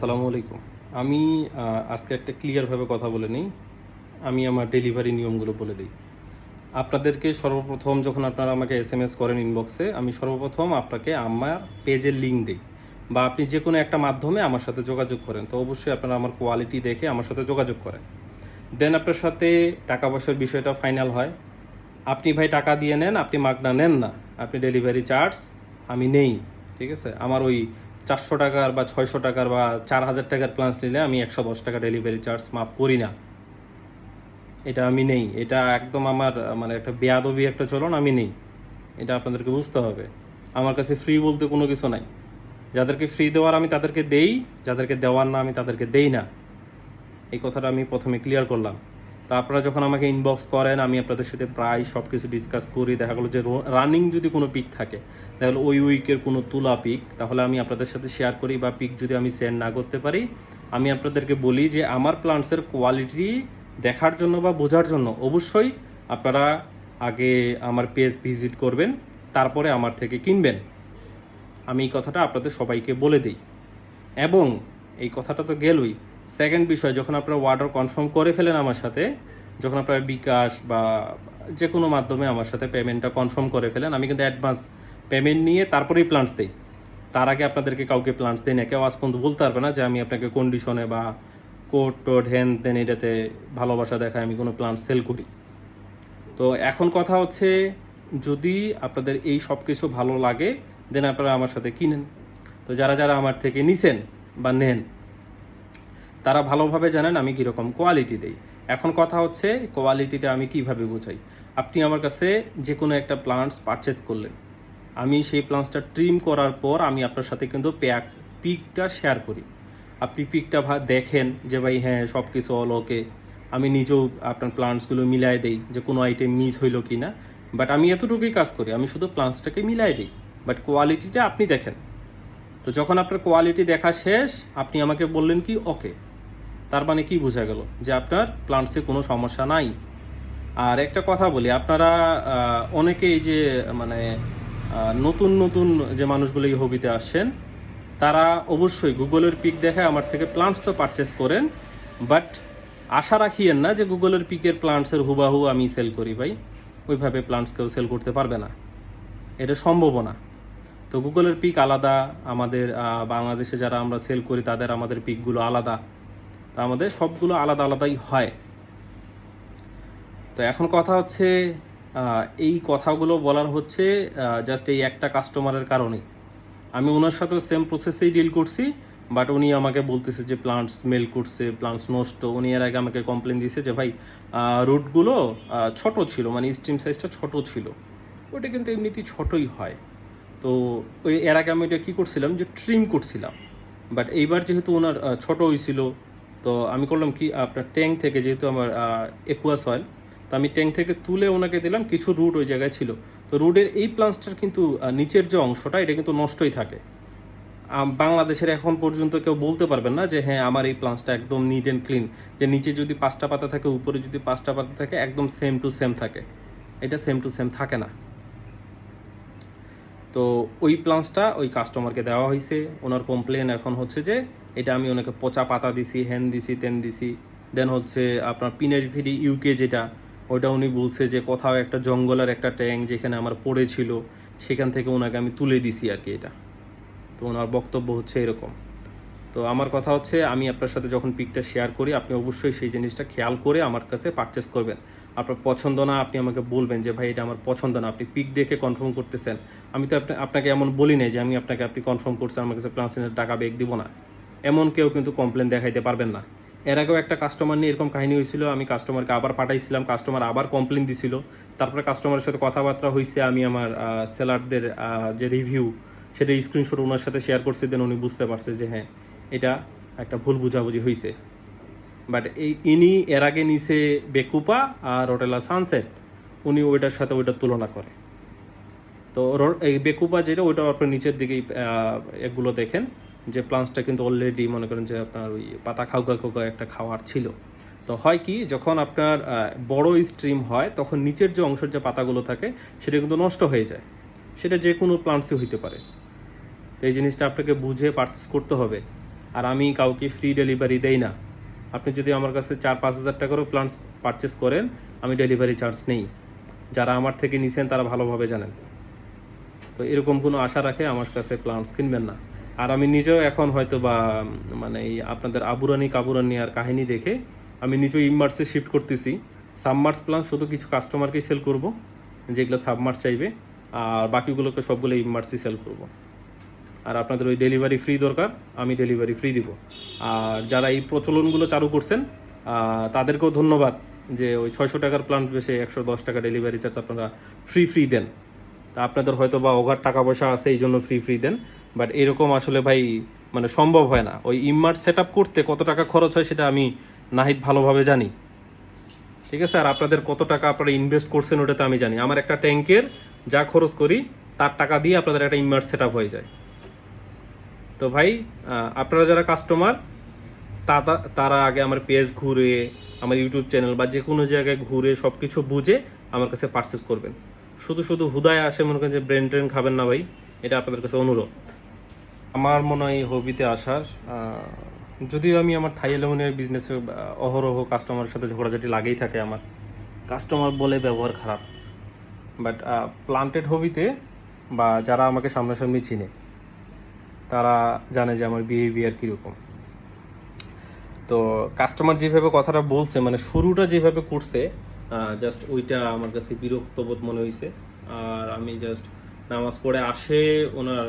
আসসালামু আলাইকুম। আমি আজকে একটা ক্লিয়ারভাবে কথা বলে নিই। আমি আমার ডেলিভারি নিয়মগুলো বলে দিই। আপনাদেরকে সর্বপ্রথম যখন আপনারা আমাকে এস এম এস করেন ইনবক্সে আমি সর্বপ্রথম আপনাকে আমার পেজের লিঙ্ক দিই বা আপনি যে কোনো একটা মাধ্যমে আমার সাথে যোগাযোগ করেন। তো অবশ্যই আপনারা আমার কোয়ালিটি দেখে আমার সাথে যোগাযোগ করেন। দেন আপনার সাথে টাকা পয়সার বিষয়টা ফাইনাল হয়। আপনি ভাই টাকা দিয়ে নেন, আপনি মাগনা নেন না। আপনি ডেলিভারি চার্জ আমি নেই। ঠিক আছে? আমার ওই চারশো টাকার বা ছয়শো টাকার বা চার হাজার টাকার প্লান্স নিলে আমি একশো দশ টাকা ডেলিভারি চার্জ মাফ করি না। এটা আমি নেই। এটা একদম আমার মানে একটা বেয়াদবি একটা চলন আমি নেই। এটা আপনাদেরকে বুঝতে হবে। আমার কাছে ফ্রি বলতে কোনো কিছু নাই। যাদেরকে ফ্রি দেওয়ার আমি তাদেরকে দেই, যাদেরকে দেওয়ার না আমি তাদেরকে দেই না। এই কথাটা আমি প্রথমে ক্লিয়ার করলাম। তো আপনারা যখন আমাকে ইনবক্স করেন, আমি আপনাদের সাথে প্রায় সব কিছু ডিসকাস করি। দেখা গেলো যে রানিং যদি কোনো পিক থাকে, দেখা গেলো ওই উইকের কোনো তুলা পিক তাহলে আমি আপনাদের সাথে শেয়ার করি বা পিক যদি আমি সেন্ড না করতে পারি, আমি আপনাদেরকে বলি যে আমার প্লান্টসের কোয়ালিটি দেখার জন্য বা বোঝার জন্য অবশ্যই আপনারা আগে আমার পেজ ভিজিট করবেন, তারপরে আমার থেকে কিনবেন। আমি এই কথাটা আপনাদের সবাইকে বলে দিই। এবং এই কথাটা তো গেলই সেকেন্ড বিষয়, যখন আপনারা অর্ডার কনফার্ম করে ফেলেন আমার সাথে, যখন আপনারা বিকাশ বা যে কোনো মাধ্যমে আমার সাথে পেমেন্টটা কনফার্ম করে ফেলেন, আমি কিন্তু অ্যাডভান্স পেমেন্ট নিয়ে তারপরেই প্লান্টস দিই। তার আগে আপনাদেরকে কাউকে প্লান্টস দিই না, কেউ আজ পর্যন্ত বলতে পারবে না যে আমি আপনাকে কন্ডিশনে বা কোড টোট হ্যান দেন এটাতে ভালোবাসা দেখায়, আমি কোনো প্লান্ট সেল করি। তো এখন কথা হচ্ছে, যদি আপনাদের এই সব কিছু ভালো লাগে দেন আপনারা আমার সাথে কিনেন। তো যারা যারা আমার থেকে নিছেন বা নেন তারা ভালোভাবে জানেন আমি কীরকম কোয়ালিটি দেই। এখন কথা হচ্ছে কোয়ালিটিটা আমি কীভাবে বোঝাই? আপনি আমার কাছে যে কোনো একটা প্লান্টস পারচেস করলেন। আমি সেই প্লান্টসটা ট্রিম করার পর আমি আপনার সাথে কিন্তু প্যাক পিকটা শেয়ার করি। আপনি পিকটা দেখেন যে ভাই হ্যাঁ সব কিছু অল ওকে আমি নিজেও আপনার প্লান্টসগুলো মিলাই দেই যে কোনো আইটেম মিস হইল কি না বাট আমি এতটুকুই কাজ করি, আমি শুধু প্লান্টসটাকে মিলাই দিই। বাট কোয়ালিটিটা আপনি দেখেন। তো যখন আপনার কোয়ালিটি দেখা শেষ, আপনি আমাকে বললেন কি ওকে তার মানে কি বোঝা গেল? যে আপনার প্লান্টসে কোনো সমস্যা নাই। আর একটা কথা বলি আপনারা আহ, অনেকে এই যে মানে নতুন নতুন যে মানুষগুলো এই হবিতে আসছেন তারা অবশ্যই গুগলের পিক দেখে আমার থেকে প্লান্টস তো পারচেস করেন বাট আশা রাখিয়েন না যে গুগলের পিকের প্লান্টসের হুবাহু আমি সেল করি ভাই। ওইভাবে প্লান্টস কেউ সেল করতে পারবে না। এটা সম্ভব না। তো গুগলের পিক আলাদা আমাদের বাংলাদেশে যারা আমরা সেল করি তাদের আমাদের পিকগুলো আলাদা। তা আমাদের সবগুলো আলাদা আলাদাই হয়। তো এখন কথা হচ্ছে এই কথাগুলো বলার হচ্ছে জাস্ট এই একটা কাস্টমারের কারণে। আমি ওনার সাথে সেম প্রসেসেই ডিল করছি বাট উনি আমাকে বলতেছে যে প্লান্ট স্মেল করছে প্লান্টস নষ্ট। উনি এর আগে আমাকে কমপ্লেন দিয়েছে যে ভাই রুটগুলো ছোট ছিল মানে স্টিম সাইজটা ছোট ছিল। ওটা কিন্তু এমনিতেই ছোটই হয়। তো ওই এর আগে আমি ওইটা কী করছিলাম যে ট্রিম করছিলাম। বাট এইবার যেহেতু ওনার আহ, ছোট হয়েছিল তো আমি করলাম কি, আপনার ট্যাঙ্ক থেকে যেহেতু আমার একুয়াস অয়েল তো আমি ট্যাঙ্ক থেকে তুলে ওনাকে দিলাম, কিছু রুট ওই জায়গায় ছিল। তো রুটের এই প্লান্টসটার কিন্তু নিচের যে অংশটা, এটা কিন্তু নষ্টই থাকে। বাংলাদেশের এখন পর্যন্ত কেউ বলতে পারবেন না যে হ্যাঁ আমার এই প্লান্টসটা একদম নিট অ্যান্ড ক্লিন যে নিচে যদি পাঁচটা পাতা থাকে, উপরে যদি পাঁচটা পাতা থাকে, একদম সেম টু সেম থাকে। এটা সেম টু সেম থাকে না। তো ওই প্লান্সটা ওই কাস্টমারকে দেওয়া হয়েছে ওনার কমপ্লেন এখন হচ্ছে যে, এটা আমি ওনাকে পচা পাতা দিছি হ্যান দিছি, তেন দিছি। দেন হচ্ছে আপনার পিনের ফিরি ইউকে যেটা, ওইটা উনি বলছে যে, কোথাও একটা জঙ্গলের একটা ট্যাঙ্ক যেখানে আমার পড়েছিল, সেখান থেকে ওনাকে আমি তুলে দিছি আর কি এটা। তো ওনার বক্তব্য হচ্ছে এরকম। তো আমার কথা হচ্ছে, আমি আপনার সাথে যখন পিকটা শেয়ার করি, আপনি অবশ্যই সেই জিনিসটা খেয়াল করে আমার কাছে পারচেস করবেন। আপনার পছন্দ না, আপনি আমাকে বলবেন যে, ভাই, এটা আমার পছন্দ না। আপনি পিক দেখে কনফার্ম করতেছেন। আমি তো আপনা- আপনাকে এমন বলি নাই যে, আমি আপনাকে, আপনি কনফার্ম করছেন, আমার কাছে প্লান্সিনের টাকা বেগ দিব না। এমন কেউ কিন্তু কমপ্লেন দেখাইতে পারবেন না। এর আগেও একটা কাস্টমার নিয়ে এরকম কাহিনী হয়েছিল। আমি কাস্টমারকে আবার পাঠাইছিলাম কাস্টমার আবার কমপ্লেন দিছিল। তারপরে কাস্টমারের সাথে কথাবার্তা হয়েছে আমি আমার সেলারদের যে রিভিউ সেটা স্ক্রিনশট ওনার সাথে শেয়ার করছি দেন উনি বুঝতে পারছে যে হ্যাঁ এটা একটা ভুল বুঝাবুঝি হয়েছে বাট এই ইনি এর আগে নিছে বেকুপা আর রোটেলা সানসেট উনি ওইটার সাথে ওইটার তুলনা করে। তো এই বেকুপা যেটা ওইটা আপনার নিচের আহ, এগুলো দেখেন যে প্লান্টসটা কিন্তু অলরেডি মনে করেন যে আপনার ওই পাতা খাউকা খাউকা একটা খাওয়ার ছিল। তো হয় কি যখন আপনার বড় স্ট্রিম হয় তখন নিচের যে অংশের যে পাতাগুলো থাকে সেটা কিন্তু নষ্ট হয়ে যায়। সেটা যে কোনো প্লান্টসই হইতে পারে। তো এই জিনিসটা আপনাকে বুঝে পারচেস করতে হবে। আর আমি কাউকে ফ্রি ডেলিভারি দেই না। আপনি যদি আমার কাছে চার, পাঁচ হাজার টাকারও প্লান্টস পারচেস করেন, আমি ডেলিভারি চার্জ নেই। যারা আমার থেকে নিছেন, তারা ভালোভাবে জানেন। তো এরকম কোনো আশা রাখে আমার কাছে প্লান্টস কিনবেন না। আর আমি নিজেও এখন হয়তো বা মানে এই আপনাদের আবুরানি কাবুরানি আর কাহিনী দেখে আমি নিজেও ইমার্সে শিফট করতেছি। সাবমার্স প্লান্ট শুধু কিছু কাস্টমারকেই সেল করব, যেগুলো সাবমার্স চাইবে, আর বাকিগুলোকে সবগুলো ইমার্সই সেল করব। আর আপনাদের ওই ডেলিভারি ফ্রি দরকার, আমি ডেলিভারি ফ্রি দিব। আর যারা এই প্রচলনগুলো চালু করছেন তাদেরকেও ধন্যবাদ যে ওই ছয়শো টাকার প্লান্ট বেশি একশো দশ টাকা ডেলিভারি চার্জ আপনারা ফ্রি ফ্রি দেন। তা আপনাদের হয়তো বা অগাধ টাকা পয়সা আছে, এই জন্য ফ্রি ফ্রি দেন। বাট এরকম আসলে ভাই মানে সম্ভব হয় না। ওই ইমার্ট সেট করতে কত টাকা খরচ হয় সেটা আমি নাহিদ ভালোভাবে জানি। ঠিক আছে? আর আপনাদের কত টাকা আপনারা ইনভেস্ট করছেন ওটাতে আমি জানি। আমার একটা ট্যাঙ্কের যা খরচ করি, তার টাকা দিয়ে আপনাদের একটা ইমার্ট সেট হয়ে যায়। তো ভাই আপনারা যারা কাস্টমার তারা আগে আমার পেজ ঘুরে, আমার ইউটিউব চ্যানেল বা যে কোনো জায়গায় ঘুরে সব কিছু বুঝে আমার কাছে পারচেস করবেন। শুধু শুধু হুদায় আসে মনে করেন যে ব্রেন ট্রেন খাবেন না ভাই, এটা আপনাদের কাছে অনুরোধ। আমার মনে হয় হবিতে আসার যদিও আমি আমার থাই অ্যালুমিনিয়াম বিজনেসে অহরহ কাস্টমারের সাথে ঝগড়াঝাটি লাগেই থাকে আমার। কাস্টমার বলে ব্যবহার খারাপ। বাট প্লান্টেড হবিতে বা যারা আমাকে সামনাসামনি চিনে তারা জানে যে আমার বিহেভিয়ার কীরকম। তো কাস্টমার যেভাবে কথাটা বলছে মানে শুরুটা যেভাবে করছে জাস্ট ওইটা আমার কাছে বিরক্তবোধ মনে হয়েছে আর আমি জাস্ট নামাজ পড়ে আসে ওনার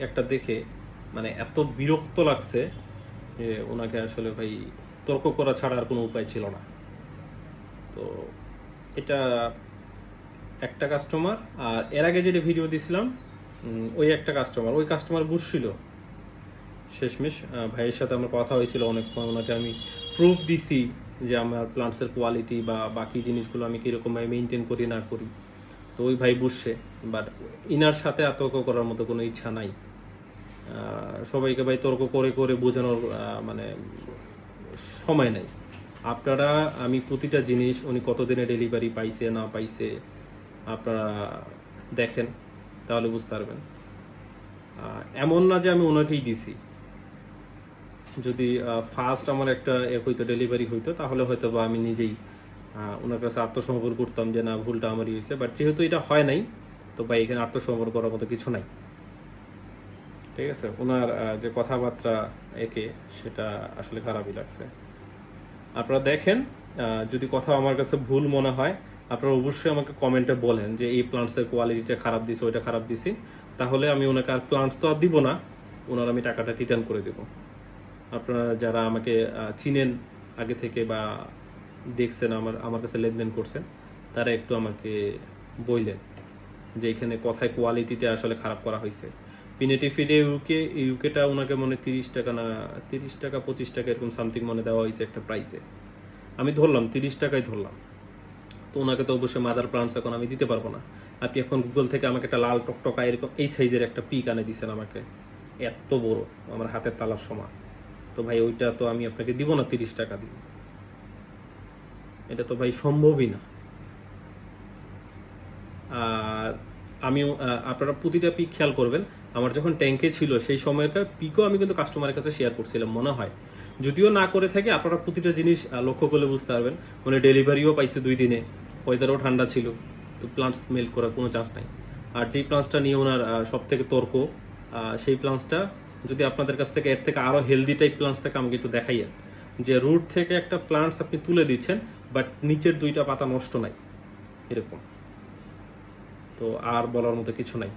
একটা দেখে মানে এত বিরক্ত লাগছে যে ওনাকে আসলে ভাই তর্ক করা ছাড়া আর কোনো উপায় ছিল না। তো এটা একটা কাস্টমার আর এর আগে যেটা ভিডিও দিছিলাম উম, ওই একটা কাস্টমার ওই কাস্টমার বুঝছিল শেষমেশ ভাইয়ের সাথে আমার কথা হয়েছিল অনেকক্ষণ, ওনাকে আমি প্রুফ দিছি যে আমার প্লান্টসের কোয়ালিটি বা বাকি জিনিসগুলো আমি কীরকমভাবে মেনটেন করি, না করি। তো ওই ভাই বুঝছে বাট ইনার সাথে আর তর্ক করার মতো কোনো ইচ্ছা নাই। সবাইকে ভাই তর্ক করে করে বোঝানোর মানে সময় নেই। আপনারা, আমি প্রতিটা জিনিস উনি কতদিনে ডেলিভারি পাইছে, না পাইছে, আপনারা দেখেন। তাহলে বুঝতে পারবেন। এমন না যে আমি ওনাকেই দিছি। যদি ফার্স্ট আমার একটা এ হইতো ডেলিভারি হইতো, তাহলে হয়তো বা আমি নিজেই ওনার কাছে আত্মসমর্পণ করতাম যে, না, ভুলটা আমারই হয়েছে। বাট যেহেতু এটা হয় নাই, তো ভাই, এখানে আত্মসমর্পণ করার মতো কিছু নাই। ঠিক আছে? ওনার যে কথাবার্তা একে, সেটা আসলে খারাপই লাগছে। আপনারা দেখেন যদি কথা আমার কাছে ভুল মনে হয় আপনারা অবশ্যই আমাকে কমেন্টে বলেন যে এই প্লান্টসের কোয়ালিটিটা খারাপ দিছে, ওইটা খারাপ দিছি। তাহলে আমি ওনাকে আর প্লান্টস তো আর দিব না, ওনার আমি টাকাটা রিটার্ন করে দেবো। আপনারা যারা আমাকে চিনেন আগে থেকে বা দেখছেন আমার আমার কাছে লেনদেন করছেন, তারা একটু আমাকে বললেন যে এখানে কথায় কোয়ালিটিটা আসলে খারাপ করা হয়েছে। পিনেটি ফিডে ইউকে ইউকেটা ওনাকে মনে তিরিশ টাকা না, তিরিশ টাকা, পঁচিশ টাকা এরকম সামথিং মনে দেওয়া হয়েছে একটা প্রাইসে আমি ধরলাম, তিরিশ টাকায় ধরলাম। তো ওনাকে তো অবশ্যই মাদার প্লান্টস এখন আমি দিতে পারব না। আপনি এখন গুগল থেকে আমাকে একটা লাল টকটকা এরকম এই সাইজের একটা পিক আনে দিয়েছেন আমাকে। এত বড়, আমার হাতের তালার সমান। তো ভাই, ওইটা তো আমি আপনাকে দিব না তিরিশ টাকা দিব এটা তো ভাই সম্ভবই না আর আমি আপনারা প্রতিটা পিক খেয়াল করবেন। আমার যখন ট্যাঙ্কে ছিল সেই সময়টা পিকও আমি কিন্তু কাস্টমারের কাছে শেয়ার করছিলাম, মনে হয়। যদিও না করে থাকে, আপনারা প্রতিটা জিনিস লক্ষ্য করলে বুঝতে পারবেন। মানে ডেলিভারিও পাইছে দুই দিনে ওয়েদারও ঠান্ডা ছিল, তো প্লান্ট স্মেল করার কোনো চান্স নাই। আর যেই প্লান্টসটা নিয়ে ওনার সব থেকে তর্ক সেই প্লান্টসটা যদি আপনাদের কাছ থেকে এর থেকে আরও হেলদি টাইপ প্লান্টস থেকে, আমাকে একটু দেখাইয়েন। যে রুট থেকে একটা প্লান্টস আপনি তুলে দিচ্ছেন বাট নিচের দুইটা পাতা নষ্ট নাই, এরকম। তো আর বলার মতো কিছু নাই।